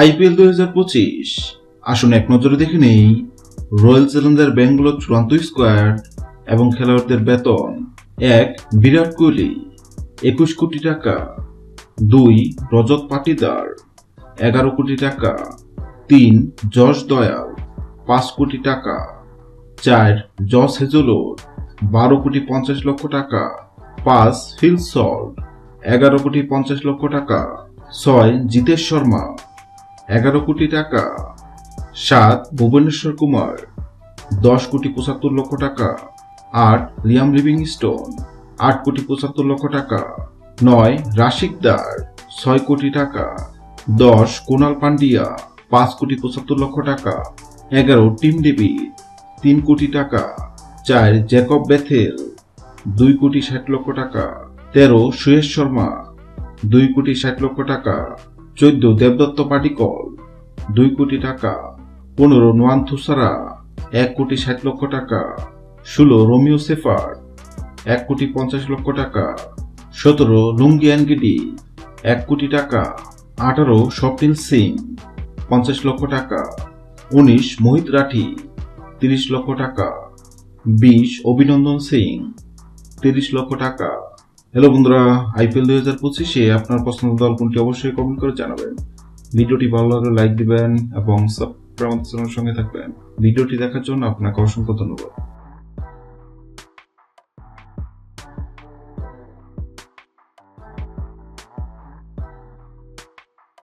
IPL দুই হাজার পঁচিশ। আসুন এক নজরে দেখে নেই, রয়্যাল চ্যালেঞ্জার ব্যাঙ্গালোর চূড়ান্ত স্কোয়াড এবং খেলোয়াড়দের বেতন। এক, বিরাট কোহলি, একুশ কোটি টাকা। দুই, রজত পাটিদার, এগারো কোটি টাকা। তিন যশ দয়াল, পাঁচ কোটি টাকা। চার জস হেজলোর বারো কোটি পঞ্চাশ লক্ষ টাকা। পাঁচ, ফিল সল্ট এগারো কোটি পঞ্চাশ লক্ষ টাকা। ছয়, জিতেশ শর্মা এগারো কোটি টাকা, সাত ভুবনেশ্বর কুমার, দশ কোটি পঁচাত্তর লক্ষ টাকা, আট লিয়াম লিভিং স্টোন আট কোটি পঁচাত্তর লক্ষ টাকা, নয় রাশিক দার, ছয় কোটি টাকা, দশ কোনাল পান্ডিয়া পাঁচ কোটি পঁচাত্তর লক্ষ টাকা, এগারো টিম ডেবি তিন কোটি টাকা, চার জ্যাকব বেথেল, দুই কোটি ষাট লক্ষ টাকা, তেরো সুয়েশ শর্মা, দুই কোটি ষাট লক্ষ টাকা চোদ্দ দেবদত্ত পাটিকল দুই কোটি টাকা। পনেরো নোয়ান থুসারা। এক কোটি ষাট লক্ষ টাকা। ষোলো রোমিও সেফার এক কোটি পঞ্চাশ লক্ষ টাকা। সতেরো লুঙ্গি অ্যানগিডি এক কোটি টাকা। আঠারো স্বপ্নিল সিং পঞ্চাশ লক্ষ টাকা। উনিশ মোহিত রাঠি। তিরিশ লক্ষ টাকা। বিশ অভিনন্দন সিং। তিরিশ লক্ষ টাকা। হ্যালো বন্ধুরা, আইপিএল দুই হাজার পঁচিশে আপনার পছন্দের দল কোনটি অবশ্যই কমেন্ট করে জানাবেন। ভিডিওটি ভালো লাগলে লাইক দিবেন এবং সাবস্ক্রাইব সঙ্গে থাকবেন। ভিডিওটি দেখার জন্য আপনাকে অসংখ্য ধন্যবাদ।